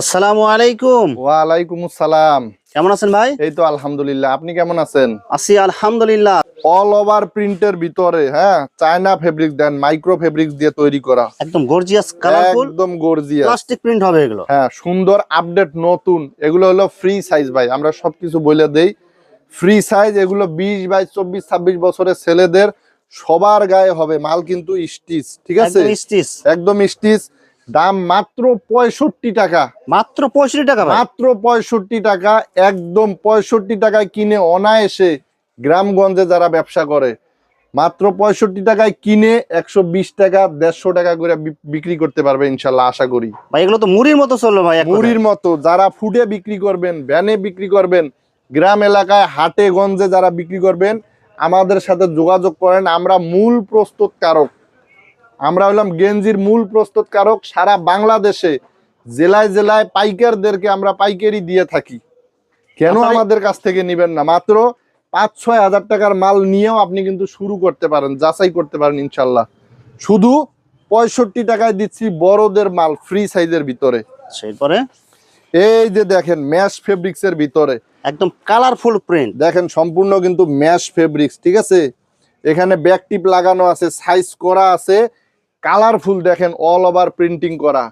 আসসালামু আলাইকুম। ওয়ালাইকুম আসসালাম কেমন আছেন ভাই? এই তো আলহামদুলিল্লাহ। আপনি কেমন আছেন? আছি আলহামদুলিল্লাহ। অল ওভার প্রিন্টের ভিতরে হ্যাঁ? China fabric then micro fabric দিয়ে তৈরি করা। একদম গর্জিয়াস কালারফুল একদম গর্জিয়াস প্লাস্টিক প্রিন্ট হবে এগুলো। হ্যাঁ সুন্দর আপডেট নতুন। এগুলো হলো ফ্রি সাইজ ভাই। আমরা সবকিছু বলে দেই। ফ্রি সাইজ এগুলো বিশ বাইশ চব্বিশ ছাব্বিশ বছরের ছেলেদের সবার গায়ে হবে। মাল কিন্তু স্টিচ ঠিক আছে? একদম স্টিচ। একদম স্টিচ। দাম মাত্র পঁয়ষট্টি টাকা। মাত্র পঁয়ষট্টি টাকা মাত্র পঁয়ষট্টি টাকা একদম পঁয়ষট্টি টাকায় কিনে অনায়াসে গ্রামগঞ্জে যারা ব্যবসা করে মাত্র পঁয়ষট্টি টাকায় কিনে একশো বিশ টাকা দেড়শো টাকা করে বিক্রি করতে পারবে ইনশাল্লাহ আশা করি। ভাই এগুলো তো মুড়ির মতো চলল ভাই মুড়ির মতো যারা ফুডে বিক্রি করবেন ভ্যানে বিক্রি করবেন গ্রাম এলাকায় হাটে গঞ্জে যারা বিক্রি করবেন আমাদের সাথে যোগাযোগ করেন আমরা মূল প্রস্তুতকারক। আমরা হলাম গেঞ্জির মূল প্রস্তুতকারক সারা বাংলাদেশে। জেলায় জেলায় পাইকারদেরকে আমরা পাইকারি দিয়ে থাকি। কেন আমাদের কাছ থেকে নেবেন না? মাত্র পাঁচ ছয় হাজার টাকার মাল নিয়েও আপনি কিন্তু শুরু করতে পারেন যাচাই করতে পারেন ইনশাল্লাহ। শুধু পঁয়ষট্টি টাকায় দিচ্ছি বড়দের মাল ফ্রি সাইজের ভিতরে। এরপরে? এই যে দেখেন ম্যাশ ফেব্রিক্স এর ভিতরে। একদম কালারফুল প্রিন্ট দেখেন সম্পূর্ণ কিন্তু ম্যাশ ফেব্রিক্স ঠিক আছে? এখানে ব্যাক টিপ লাগানো আছে সাইজ করা আছে। কালারফুল দেখেন অল ওভার প্রিন্টিং করা।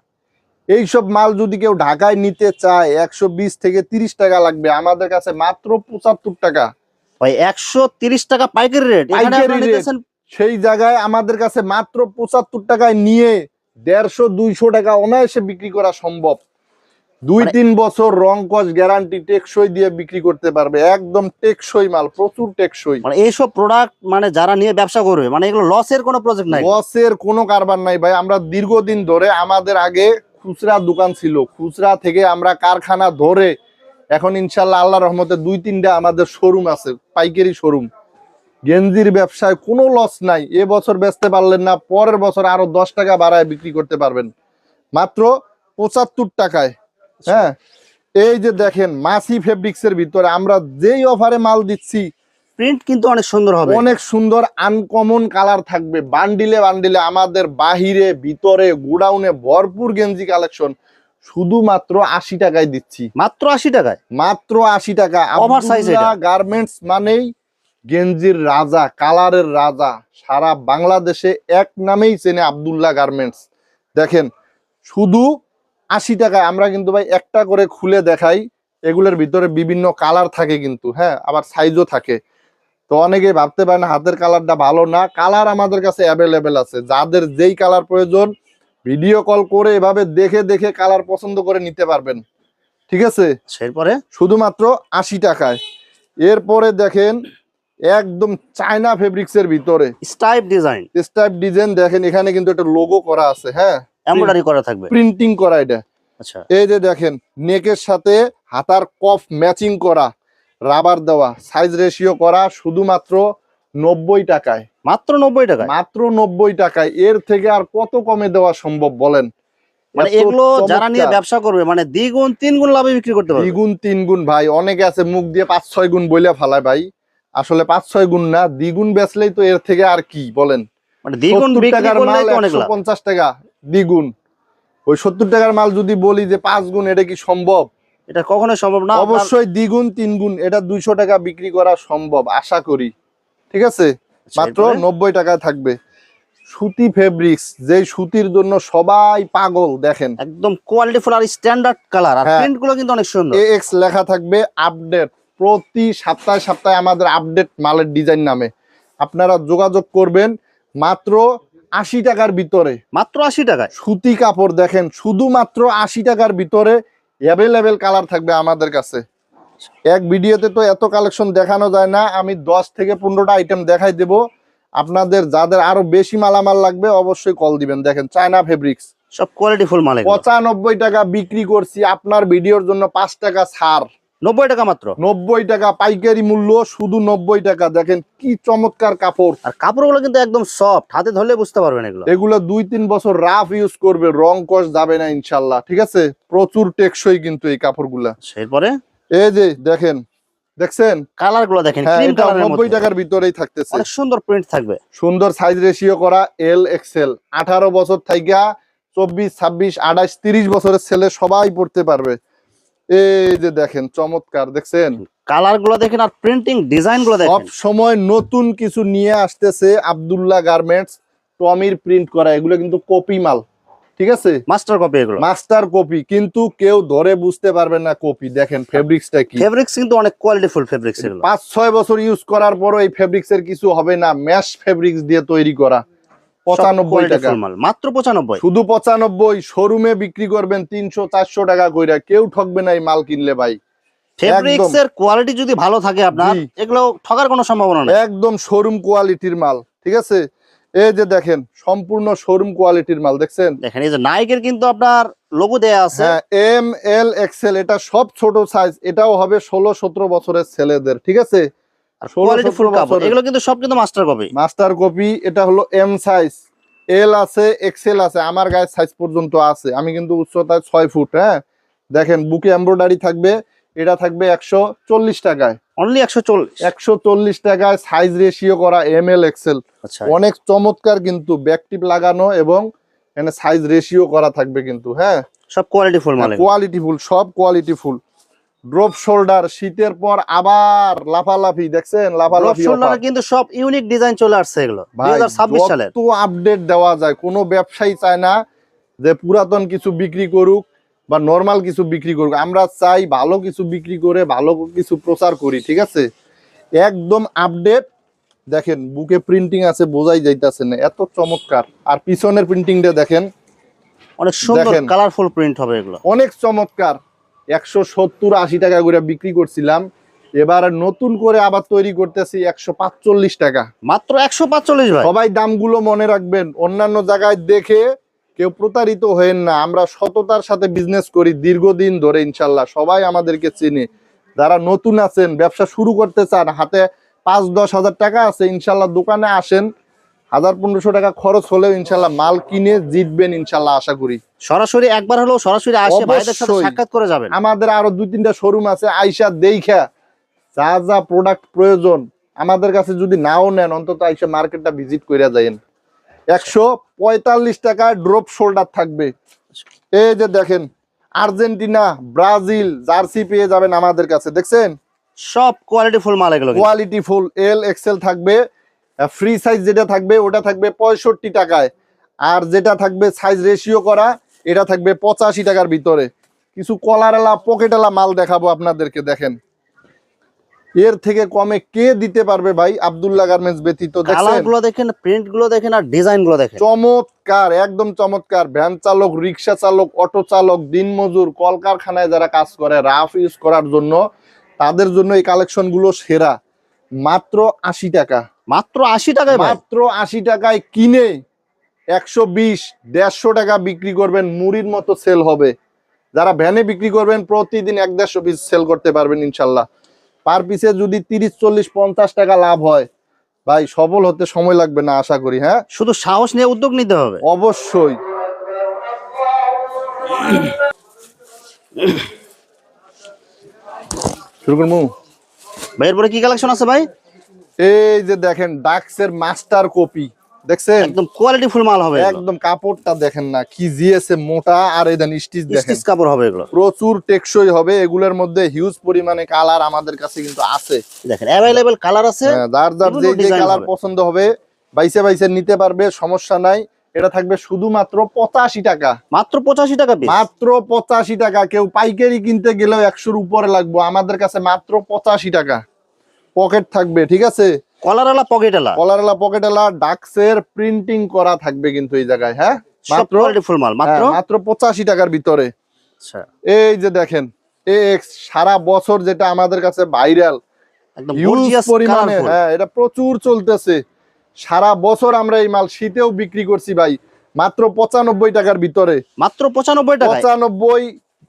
এই সব মাল যদি কেউ ঢাকায় নিতে চায় একশো বিশ থেকে তিরিশ টাকা লাগবে আমাদের কাছে মাত্র পঁচাত্তর টাকা। ভাই একশো তিরিশ টাকা পাইকারি রেট সেই জায়গায় আমাদের কাছে মাত্র পঁচাত্তর টাকায় নিয়ে দেড়শো দুইশো টাকা অনায়াসে বিক্রি করা সম্ভব। দুই মানে- তিন বছর রং কস গ্যারান্টি টেকসই দিয়ে বিক্রি করতে পারবে একদম টেকসই মাল প্রচুর টেকসই। মানে এইসব প্রোডাক্ট মানে যারা নিয়ে ব্যবসা করবে মানে এগুলো লসের কোনো প্রজেক্ট নাই? লসের কোনো কারবার নাই ভাই। আমরা দীর্ঘদিন ধরে আমাদের আগে খুচরা দোকান ছিল। খুচরা থেকে আমরা কারখানা ধরে এখন ইনশাল্লাহ আল্লাহ রহমতে দুই তিনটা আমাদের শোরুম আছে পাইকারি শোরুম গেঞ্জির ব্যবসায় কোনো লস নাই। এ বছর বেচতে পারলেন না পরের বছর আরও দশ টাকা বাড়ায় বিক্রি করতে পারবেন। মাত্র পঁচাত্তর টাকায়। হ্যাঁ এই যে দেখেন মাসি ফেব্রিক্স এর ভিতরে আমরা যেই অফারে মাল দিচ্ছি প্রিন্ট কিন্তু অনেক সুন্দর হবে। অনেক সুন্দর আনকমন কালার থাকবে। বান্ডিলে বান্ডিলে আমাদের বাহিরে ভিতরে গোডাউনে ভরপুর গেঞ্জি কালেকশন শুধুমাত্র আশি টাকায় দিচ্ছি। মাত্র আশি টাকায়? মাত্র আশি টাকা। গার্মেন্টস মানেই গেঞ্জির রাজা কালারের রাজা। সারা বাংলাদেশে এক নামেই চেনে আব্দুল্লাহ গার্মেন্টস দেখেন শুধু আশি টাকায় আমরা কিন্তু ভাই একটা করে খুলে দেখাই। এগুলোর ভিতরে বিভিন্ন কালার থাকে কিন্তু হ্যাঁ আবার সাইজও থাকে। তো অনেকে ভাবতে পারেন হাতের কালারটা ভালো না কালার আমাদের কাছে অ্যাভেলেবেল আছে। যাদের যেই কালার প্রয়োজন ভিডিও কল করে এভাবে দেখে দেখে কালার পছন্দ করে নিতে পারবেন। ঠিক আছে? এরপরে শুধুমাত্র আশি টাকায়। এরপরে দেখেন একদম চায়না ফেব্রিক্স এর ভিতরে। স্টাইপ ডিজাইন স্টাইপ ডিজাইন দেখেন এখানে কিন্তু একটা লোগো করা আছে হ্যাঁ। এমব্রয়ডারি করা থাকবে। প্রিন্টিং করা এটা। আচ্ছা। এই যে দেখেন নেকের সাথে হাতার কফ ম্যাচিং করা রাবার দেওয়া সাইজ রেশিও করা শুধুমাত্র নব্বই টাকায়। মাত্র নব্বই টাকায়? মাত্র নব্বই টাকায়। এর থেকে আর কত কমে দেওয়া সম্ভব বলেন? মানে এগুলো যারা নিয়ে ব্যবসা করবে মানে দ্বিগুণ তিন গুণ লাভে বিক্রি করতে পারবে? দ্বিগুণ তিন গুণ ভাই অনেকে আছে মুখ দিয়ে পাঁচ ছয় গুণ বইলে ফালায় ভাই। আসলে পাঁচ ছয় গুণ না দ্বিগুণ বেচলেই তো এর থেকে আর কি বলেন? মানে দ্বিগুণ 70 বিক্রি টাকার মাল পঞ্চাশ টাকা। দ্বিগুণ। ওই সত্তর টাকার মাল যদি বলি যে পাঁচ গুণ এটা কি সম্ভব? এটা কখনোই সম্ভব না। অবশ্যই দ্বিগুণ তিন গুণ এটা দুইশো টাকা বিক্রি করা সম্ভব আশা করি। ঠিক আছে? আচ্ছা, মাত্র নব্বই টাকায় থাকবে। সুতি ফেব্রিক্স যে সুতির জন্য সবাই পাগল দেখেন। একদম কোয়ালিটি ফুল আর স্ট্যান্ডার্ড কালার আর হ্যাঁ। প্রিন্টগুলো কিন্তু অনেক সুন্দর। এক্স লেখা থাকবে আপডেট প্রতি সপ্তাহে সপ্তাহে আমাদের আপডেট মালের ডিজাইন নামে। আপনারা যোগাযোগ করবেন মাত্র আশি টাকার ভিতরে। মাত্র আশি টাকায়? সুতি কাপড় দেখেন শুধুমাত্র আশি টাকার ভিতরে অ্যাভেলেবেল কালার থাকবে আমাদের কাছে। এক ভিডিওতে তো এত কালেকশন দেখানো যায় না আমি দশ থেকে পনেরোটা আইটেম দেখাই দেব। আপনাদের যাদের আরও বেশি মালামাল লাগবে অবশ্যই কল দিবেন। দেখেন চায়না ফেব্রিক্স সব কোয়ালিটি ফুল মাল পঁচানব্বই টাকা বিক্রি করছি আপনার ভিডিওর জন্য পাঁচ টাকা ছাড়। নব্বই টাকা মাত্র। নব্বই টাকা পাইকারি মূল্য শুধু নব্বই টাকা। দেখেন কি চমৎকার কাপড়। আর কাপড়গুলো কিন্তু একদম সফট হাতে ধরলে বুঝতে পারবেন এগুলো। এগুলো দুই তিন বছর রাফ ইউজ করবে রং কষ যাবে না ইনশাল্লাহ ঠিক আছে? প্রচুর টেকসই কিন্তু এই কাপড়গুলা। এরপরে? এই যে দেখেন দেখছেন? কালারগুলো দেখেন হ্যাঁ নব্বই টাকার ভিতরেই থাকতেছে। অনেক সুন্দর প্রিন্ট থাকবে। সুন্দর সাইজ রেশিও করা এল এক্সেল আঠারো বছর থাইকা চব্বিশ ছাব্বিশ আঠাশ তিরিশ বছরের ছেলে সবাই পড়তে পারবে। এই যে দেখেন চমৎকার দেখছেন? কালারগুলো দেখেন আর প্রিন্টিং ডিজাইনগুলো সব সময় নতুন কিছু নিয়ে আসতেছে আব্দুল্লাহ গার্মেন্টস টমির প্রিন্ট করা এগুলো কিন্তু কপি মাল ঠিক আছে? মাস্টার কপি এগুলো। মাস্টার কপি কিন্তু কেউ ধরে বুঝতে পারবে না কপি দেখেন ফেব্রিক্সটা কি। ফেব্রিক্স কিন্তু অনেক কোয়ালিটিফুল ফেব্রিক্স এগুলো। পাঁচ ছয় বছর ইউজ করার পরও এই ফেব্রিক্স এর কিছু হবে না ম্যাশ ফেব্রিক্স দিয়ে তৈরি করা। পঁচানব্বই টাকা। মাত্র পঁচানব্বই। শুধু পঁচানব্বই শোরুমে বিক্রি করবেন তিনশো চারশো টাকা কইরা কেউ ঠকবে না এই মাল কিনলে ভাই। ফেব্রিক্স এর কোয়ালিটি যদি ভালো থাকে আপনার এগুলো ঠকার কোনো সম্ভাবনা নেই। একদম শোরুম কোয়ালিটির মাল ঠিক আছে? এই যে দেখেন সম্পূর্ণ শোরুম কোয়ালিটির মাল দেখছেন? দেখেন এই যে নাইকের কিন্তু আপনার লোগো দেয়া আছে। হ্যাঁ এম এল এক্সেল এটা সব ছোট সাইজ এটাও হবে ষোলো সতেরো বছরের ছেলেদের ঠিক আছে? আর 16 কোয়ালিটিফুল 17 কাপড় এগুলো কিন্তু সব কিন্তু মাস্টার কপি মাস্টার কপি এটা হলো এম সাইজ এল আছে এক্সেল আছে আমার গায়ের সাইজ পর্যন্ত আছে। আমি কিন্তু উচ্চতায় ছয় ফুট হ্যাঁ? দেখেন বুকে এমব্রয়ডারি থাকবে এটা থাকবে একশো চল্লিশ টাকায়। অনলি একশো চল্লিশ? একশো চল্লিশ টাকায় সাইজ রেশিও করা এম এল এক্সেল অনেক চমৎকার কিন্তু ব্যাকটিপ লাগানো এবং এখানে সাইজ রেশিও করা থাকবে কিন্তু হ্যাঁ? সব কোয়ালিটিফুল মাল এগুলো। কোয়ালিটি ফুল সব কোয়ালিটি ফুল ড্রপ শোল্ডার শীতের পর আবার লাফালাফি দেখছেন? লাফালাফি শোল্ডারে কিন্তু সব ইউনিক ডিজাইন চলে আসছে এগুলো। দুই ভাই হাজার ছাব্বিশ সালের। যত আপডেট দেওয়া যায় কোনো ব্যবসায়ী চায় না যে পুরাতন কিছু বিক্রি করুক বা নর্মাল কিছু বিক্রি করুক। আমরা চাই ভালো কিছু বিক্রি করে ভালো কিছু প্রচার করি ঠিক আছে? একদম আপডেট দেখেন বুকে প্রিন্টিং আছে বোঝাই যাইতাছে না এত চমৎকার। আর পিছনের প্রিন্টিংটা দেখেন। অনেক সুন্দর কালারফুল প্রিন্ট হবে এগুলো। অনেক চমৎকার। একশো সত্তর আশি টাকা করে বিক্রি করছিলাম। এবার নতুন করে আবার তৈরি করতেছি একশো পাঁচচল্লিশ টাকা। মাত্র একশো পাঁচচল্লিশ সবাই দামগুলো মনে রাখবেন অন্যান্য জায়গায় দেখে কেউ প্রতারিত হয়েন না। আমরা সততার সাথে বিজনেস করি দীর্ঘদিন ধরে ইনশাল্লাহ। সবাই আমাদেরকে চিনে। যারা নতুন আছেন ব্যবসা শুরু করতে চান হাতে পাঁচ দশ হাজার টাকা আছে ইনশাল্লাহ দোকানে আসেন। হাজার পনেরোশো টাকা খরচ হলেও ইনশাল্লাহ মাল কিনে জিতবেন ইনশাল্লাহ আশা করি। সরাসরি একবার হলেও সরাসরি আসে ভাইদের সাথে সাক্ষাৎ করে যাবেন। আমাদের আরও দুই তিনটা শোরুম আছে আইসা দেইখা যা যা প্রোডাক্ট প্রয়োজন আমাদের কাছে যদি নাও নেন অন্তত আইসা মার্কেটটা ভিজিট করে যাইন একশো পঁয়তাল্লিশ টাকা ড্রপ শোল্ডার থাকবে। এই যে দেখেন আর্জেন্টিনা ব্রাজিল জার্সি পেয়ে যাবেন আমাদের কাছে দেখছেন? সব কোয়ালিটি ফুল মাল এগুলো কোয়ালিটি ফুল এল এক্সেল থাকবে। ফ্রি সাইজ যেটা থাকবে ওটা থাকবে পঁয়ষট্টি টাকায়। আর যেটা থাকবে সাইজ রেশিও করা এটা থাকবে পঁচাশি টাকার ভিতরে। কিছু কলারেলা পকেটেলা মাল দেখাবো আপনাদেরকে দেখেন। এর থেকে কমে কে দিতে পারবে ভাই? আব্দুল্লাহ গার্মেন্টস ব্যতীতগুলো দেখেন প্রিন্টগুলো দেখেন আর ডিজাইনগুলো দেখেন। চমৎকার একদম চমৎকার। ভ্যান চালক রিক্সা চালক অটো চালক দিনমজুর কলকারখানায় যারা কাজ করে রাফ ইউজ করার জন্য তাদের জন্য এই কালেকশনগুলো সেরা। মাত্র আশি টাকা। মাত্র আশি টাকায় মাত্র আশি টাকায় কিনে একশো বিশ দেড়শো টাকা বিক্রি করবেন মুড়ির মতো সেল হবে। যারা ভ্যানে বিক্রি করবেন প্রতিদিন এক দেড়শো পিস সেল করতে পারবেন ইনশাল্লাহ। পার পিসে যদি তিরিশ চল্লিশ পঞ্চাশ টাকা লাভ হয় ভাই সফল হতে সময় লাগবে না আশা করি হ্যাঁ? শুধু সাহস নিয়ে উদ্যোগ নিতে হবে। অবশ্যই। শুরু করব ভাই এরপরে কি কালেকশন আছে ভাই? এই যে দেখেন ডাক্সের মাস্টার কপি দেখছেন? একদম মাল হবে একদম কাপড়টা দেখেন না কি জিএসএ মোটা আর এই দেন স্টিচ দেখেন। স্টিচ কাপড় হবে এগুলো। প্রচুর টেকসই হবে এগুলোর মধ্যে হিউজ পরিমাণে কালার আমাদের কাছে কিন্তু আছে। দেখেন অ্যাভেলেবেল কালার আছে হ্যাঁ, যার যার যে যে কালার পছন্দ হবে বাইসে বাইসে নিতে পারবে সমস্যা নাই। এটা থাকবে শুধুমাত্র পঁচাশি টাকা। মাত্র পঁচাশি টাকা মাত্র পঁচাশি টাকা কেউ পাইকারি কিনতে গেলেও একশোর উপরে লাগবে আমাদের কাছে মাত্র পঁচাশি টাকা। পকেট থাকবে ঠিক আছে? কলারওয়ালা পকেটেলা কলারলা পকেটেলা ডাক্সের প্রিন্টিং করা থাকবে কিন্তু এই জায়গায় হ্যাঁ? মাত্র কোয়ালিটিফুল মাল মাত্র? হ্যাঁ, মাত্র পঁচাশি টাকার ভিতরে। আচ্ছা। এই যে দেখেন এক্স সারা বছর যেটা আমাদের কাছে ভাইরাল পরিমাণে হ্যাঁ এটা প্রচুর চলতেছে। সারা বছর আমরা এই মাল শীতেও বিক্রি করছি ভাই মাত্র পঁচানব্বই টাকার ভিতরে। মাত্র পঁচানব্বই টাকা পঁচানব্বই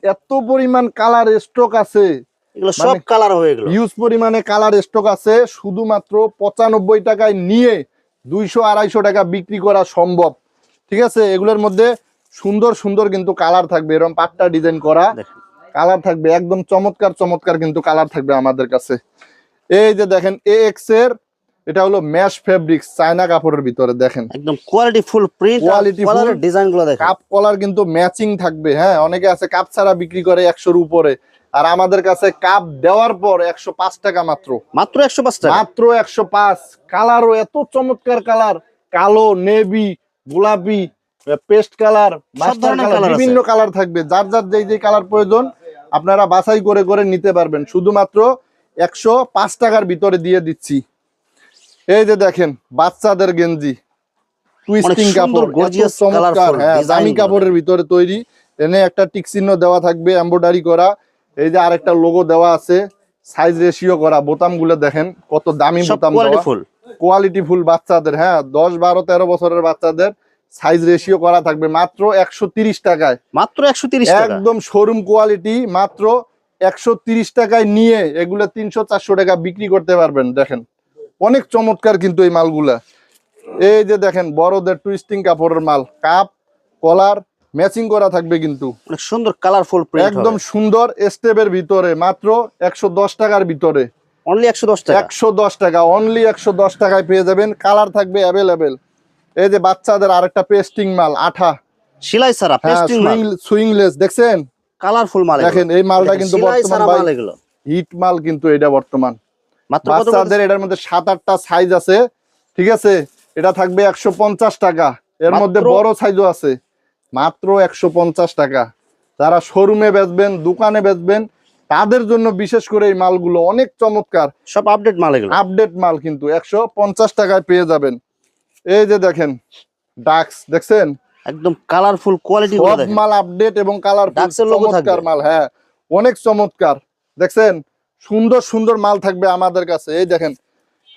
এত পরিমাণ কালার স্টক আছে। এগুলো সব মানে- কালার হবে এগুলো হিউজ পরিমাণে কালার স্টক আছে শুধুমাত্র পঁচানব্বই টাকায় নিয়ে দুইশো আড়াইশো টাকা বিক্রি করা সম্ভব। ঠিক আছে? এগুলোর মধ্যে সুন্দর সুন্দর কিন্তু কালার থাকবে। এরকম পাট্টা ডিজাইন করা কালার থাকবে। একদম চমৎকার চমৎকার কিন্তু কালার থাকবে আমাদের কাছে। এই যে দেখেন এ এক্সের এটা হলো ম্যাশ ফেব্রিক্স চায়না কাপড়ের ভিতরে দেখেন। একদম কোয়ালিটি ফুল প্রিন্ট full। কালারের ডিজাইনগুলো দেখেন। কাপ কলার কিন্তু ম্যাচিং থাকবে হ্যাঁ? অনেকে আছে কাপ ছাড়া বিক্রি করে একশোর উপরে। আর আমাদের কাছে কাপ দেওয়ার পর একশো পাঁচ টাকা মাত্র। মাত্র একশো পাঁচ টাকা? মাত্র একশো পাঁচ। কালারও এত চমৎকার কালার। কালো নেভি গোলাপি পেস্ট কালার মাস্টার কালার বিভিন্ন কালার থাকবে। যার যার যেই যে কালার প্রয়োজন আপনারা বাছাই করে করে নিতে পারবেন। শুধুমাত্র একশো পাঁচ টাকার ভিতরে দিয়ে দিচ্ছি। এই যে দেখেন বাচ্চাদের গেঞ্জি। টুইস্টিং কাপড় চমৎকার। হ্যাঁ দামি কাপড়ের ভিতরে তৈরি। এনে একটা টিক চিহ্ন দেওয়া থাকবে এমব্রয়ডারি করা। এই যে আরেকটা লোগো দেওয়া আছে সাইজ রেশিও করা বোতামগুলো দেখেন কত দামি বোতাম কোয়ালিটি ফুল কোয়ালিটি ফুল বাচ্চাদের হ্যাঁ দশ বারো তেরো বছরের বাচ্চাদের সাইজ রেশিও করা থাকবে মাত্র একশো তিরিশ টাকায়। মাত্র একশো একদম শোরুম কোয়ালিটি মাত্র একশো তিরিশ টাকায় নিয়ে এগুলো তিনশো চারশো টাকা বিক্রি করতে পারবেন দেখেন। অনেক চমৎকার কিন্তু এই মালগুলা। এই যে দেখেন বড়দের টুইস্টিং কাপড়ের মাল কাপ কলার ম্যাচিং করা থাকবে কিন্তু। অনেক সুন্দর কালারফুল প্রিন্ট একদম সুন্দর স্টেপের ভিতরে মাত্র একশো দশ টাকার ভিতরে। অনলি একশো দশ টাকা? একশো দশ টাকা অনলি একশো দশ টাকায় পেয়ে যাবেন। কালার থাকবে অ্যাভেলেবেল এই যে বাচ্চাদের আরেকটা পেস্টিং মাল আঠা। সিলাই হ্যাঁ পেস্টিং মাল। সুইংলেস দেখছেন? কালারফুল মাল দেখেন এই মালটা কিন্তু বর্তমান ভাই হিট মাল কিন্তু এটা বর্তমান। মাত্র বাচ্চাদের এটার মধ্যে সাত আটটা সাইজ আছে ঠিক আছে? এটা থাকবে একশো পঞ্চাশ টাকা। এর মধ্যে বড় সাইজও আছে। মাত্র একশো পঞ্চাশ টাকা। যারা শোরুমে বেচবেন দোকানে বেচবেন তাদের জন্য বিশেষ করে এই মালগুলো অনেক চমৎকার। সব আপডেট মাল এগুলো। আপডেট মাল কিন্তু একশো পঞ্চাশ টাকায় পেয়ে যাবেন। এই যে দেখেন ডাক্স দেখছেন? একদম কালারফুল কোয়ালিটি সব মাল আপডেট এবং কালার Dux চমৎকার মাল হ্যাঁ। অনেক চমৎকার। দেখছেন? সুন্দর সুন্দর মাল থাকবে আমাদের কাছে। এই দেখেন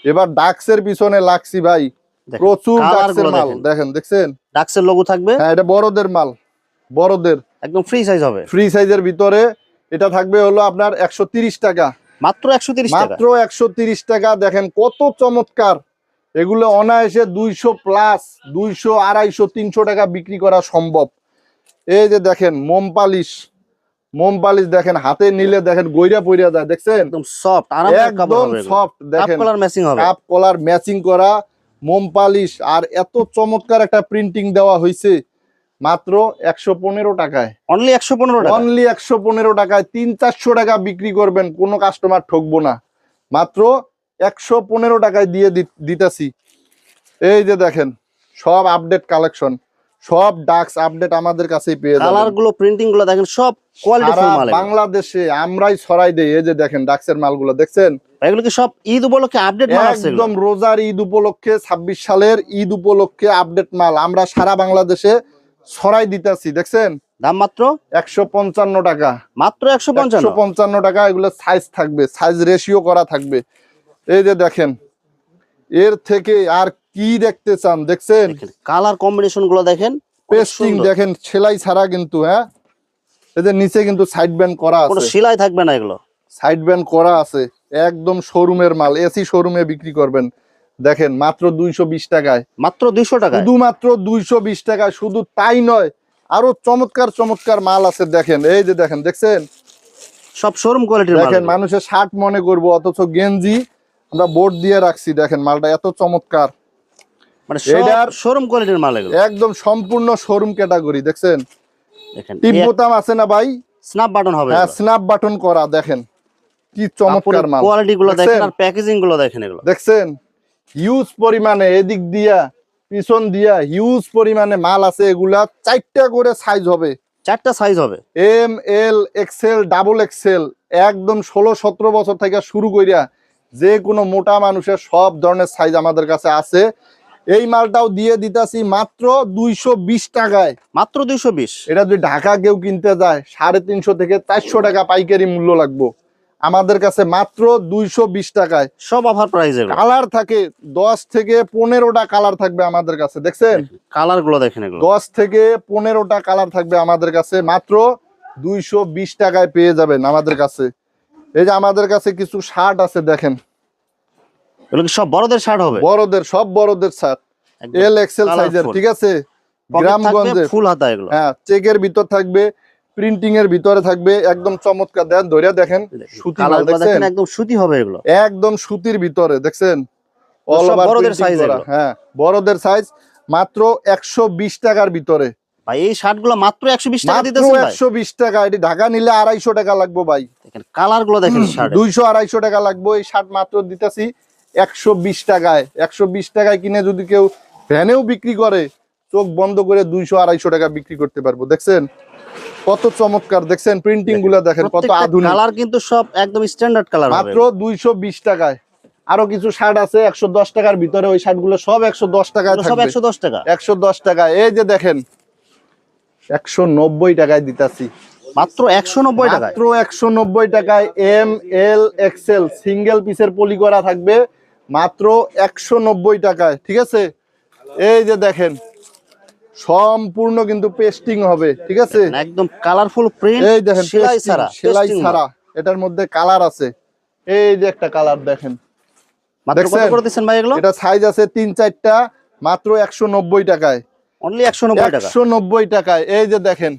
এবার ডাক্সের পিছনে লাগছি ভাই। প্রচুর ডাক্সের মাল দেখেন। দেখেন দেখছেন? ডাক্সের লোগো থাকবে? হ্যাঁ এটা বড়দের মাল বড়দের। একদম ফ্রি সাইজ হবে। ফ্রি সাইজের ভিতরে এটা থাকবে হলো আপনার একশো তিরিশ টাকা। মাত্র একশো তিরিশ টাকা। মাত্র একশো তিরিশ টাকা দেখেন কত চমৎকার। এগুলো অনায়াসে দুইশো প্লাস দুইশো আড়াইশো তিনশো টাকা বিক্রি করা সম্ভব। এই যে দেখেন মোম পালিশ। মোম পালিশ দেখেন হাতে নিলে দেখেন গইরা পইরা যায় দেখছেন? একদম সফট আরামদায়ক একদম সফট কাপ দেখেন। কালার ম্যাচিং হবে। কাপ কলার ম্যাচিং করা মোম পালিশ আর এত চমৎকার একটা প্রিন্টিং দেওয়া হয়েছে মাত্র একশো পনেরো টাকায়। অনলি একশো পনেরো অনলি একশো পনেরো টাকায় তিন চারশো টাকা বিক্রি করবেন কোনো কাস্টমার ঠকবো না। মাত্র একশো পনেরো টাকায় দিয়ে দিতেছি। এই যে দেখেন সব আপডেট কালেকশন সব ডাক্স আপডেট আমাদের কাছেই পেয়ে কালার যাবেন। গুলো প্রিন্টিংগুলো দেখেন সব কোয়ালিটি ফুল মাল বাংলাদেশে আমরাই ছড়াই দেই। এই যে দেখেন ডাক্সের মালগুলো দেখছেন? এগুলো কি সব ঈদ উপলক্ষে আপডেট মাল আছে একদম রোজার ঈদ উপলক্ষে ছাব্বিশ সালের ঈদ উপলক্ষে আপডেট মাল। আমরা সারা বাংলাদেশে ছড়াই দিতেছি দেখছেন? দাম মাত্র? একশো পঞ্চান্ন টাকা। মাত্র একশো পঞ্চান্ন? একশো পঞ্চান্ন টাকা এগুলো সাইজ থাকবে সাইজ রেশিও করা থাকবে। এই যে দেখেন এর থেকে আর কি দেখতে চান? দেখছেন? কালার কম্বিনেশনগুলো দেখেন পেস্টিং দেখেন সেলাই ছাড়া কিন্তু হ্যাঁ? এদের নিচে কিন্তু সাইড ব্যান্ড করা কোনো আছে। সেলাই থাকবে না এগুলো। সাইড ব্যান্ড করা আছে। একদম শোরুমের মাল এসি শোরুমে বিক্রি করবেন। দেখেন মাত্র দুইশো বিশ টাকায়। মাত্র দুইশো টাকা শুধুমাত্র দুইশো বিশ টাকায় শুধু তাই নয় আরও চমৎকার চমৎকার মাল আছে দেখেন। এই যে দেখেন দেখছেন? সব শোরুম কোয়ালিটির দেখেন মানুষের শার্ট মনে করব অথচ গেঞ্জি আমরা বোর্ড দিয়ে রাখছি। দেখেন মালটা এত চমৎকার। মানে এটার- শোরুম কোয়ালিটির মাল এগুলো। একদম সম্পূর্ণ শোরুম ক্যাটাগরি দেখছেন? টিপ বোতাম আছে না ভাই? স্ন্যাপ বাটন হবে হ্যাঁ স্ন্যাপ বাটন করা দেখেন। কি চমৎকার মাল কোয়ালিটি গুলো দেখেন আর প্যাকেজিংগুলো দেখেন এগুলো। দেখছেন? হিউজ পরিমাণে এদিক দিয়া পিছন দিয়া হিউজ পরিমাণে মাল আছে এগুলা। চারটা করে সাইজ হবে। চারটা সাইজ হবে। M L XL double XL একদম ষোলো সতেরো বছর থেকে শুরু কইরা যে কোনো মোটা মানুষের সব ধরনের সাইজ আমাদের কাছে আছে। এই মালটাও দিয়ে দিতেছি মাত্র দুইশো বিশ টাকায়। মাত্র দুইশো বিশ? এটা যদি ঢাকা কেউ কিনতে যায় সাড়ে তিনশো থেকে চারশো টাকা পাইকারি মূল্য লাগবো। আমাদের কাছে মাত্র দুইশো বিশ টাকায়। সব অফার প্রাইস কালার থাকে দশ থেকে পনেরোটা কালার থাকবে আমাদের কাছে দেখছেন? কালারগুলো দেখেন দশ থেকে পনেরোটা কালার থাকবে আমাদের কাছে মাত্র দুইশো বিশ টাকায় পেয়ে যাবেন আমাদের কাছে। এই যে আমাদের কাছে কিছু শার্ট আছে দেখেন। এগুলো কি সব বড়দের শার্ট হবে? বড়দের সব বড়দের শার্ট এল এক্সেল সাইজের ঠিক আছে? গ্রামগঞ্জে ফুল হাতা এগুলো। হ্যাঁ চেকের ভিতর থাকবে প্রিন্টিং এর ভিতরে থাকবে একদম চমৎকার। দেন ধরে দেখেন সুতি দেখেন একদম সুতি হবে এগুলো। একদম সুতির ভিতরে দেখছেন? সব over বড়দের। এগুলো। হ্যাঁ বড়দের সাইজ মাত্র একশো বিশ টাকার ভিতরে। ভাই এই শার্টগুলো মাত্র একশো বিশ টাকা দিতেছেন ভাই? একশো বিশ টাকা। এটি ঢাকা নিলে আড়াইশো টাকা লাগবে ভাই। দেখেন কালারগুলো দেখেন শার্ট দুইশো আড়াইশো টাকা লাগবে। এই শার্ট মাত্র দিতেছি একশো বিশ টাকায় একশো বিশ টাকায় কিনে যদি কেউ ভ্যানেও বিক্রি করে চোখ বন্ধ করে দুইশো আড়াইশো টাকা বিক্রি করতে পারব। দেখছেন? কত চমৎকার দেখছেন? প্রিন্টিংগুলা দেখেন কত আধুনিক। কালার কিন্তু সব একদম স্ট্যান্ডার্ড কালার মাত্র দুইশো বিশ টাকায়। আরও কিছু শার্ট আছে একশো দশ টাকার ভিতরে ওই শার্টগুলো সব একশো দশ টাকায় সব একশো দশ টাকা। একশো দশ টাকা। এই যে দেখেন একশো নব্বই টাকায় দিতাছি। মাত্র একশো নব্বই টাকায়। মাত্র একশো নব্বই টাকায় এম এল এক্সেল সিঙ্গেল পিসের পলি করা থাকবে। মাত্র একশো নব্বই টাকায় ঠিক আছে? এই যে দেখেন সম্পূর্ণ কিন্তু পেস্টিং হবে ঠিক আছে? একদম কালারফুল প্রিন্ট এই দেখেন সেলাই ছাড়া সেলাই ছাড়া এটার মধ্যে কালার আছে। এই যে একটা কালার দেখেন। মাত্র কত? করে দিচ্ছেন ভাই এগুলো? এটা সাইজ আছে তিন চারটা মাত্র একশো নব্বই টাকায়। অনলি একশো নব্বই টাকা? একশো নব্বই টাকায়। এই যে দেখেন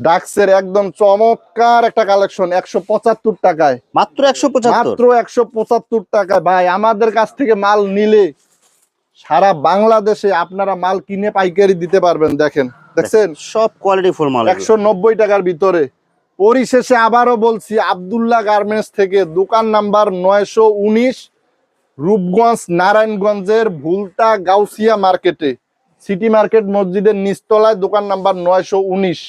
ডাক্সের একদম চমৎকার একটা কালেকশন একশো পঁচাত্তর টাকায়। মাত্র একশো পঁচাত্তর? মাত্র একশো পঁচাত্তর টাকায়। ভাই আমাদের কাছ থেকে মাল নিলে সারা বাংলাদেশে আপনারা মাল কিনে পাইকারি দিতে পারবেন দেখেন। দেখছেন? সব কোয়ালিটি ফুল মাল একশো নব্বই টাকার ভিতরে। পরিশেষে আবারও বলছি আবদুল্লাহ গার্মেন্টস থেকে দোকান নাম্বার নয়শো উনিশ রূপগঞ্জ নারায়ণগঞ্জের ভুলতা গাউসিয়া মার্কেটে। সিটি মার্কেট মসজিদের নিচতলায় দোকান নাম্বার নয়শো উনিশ।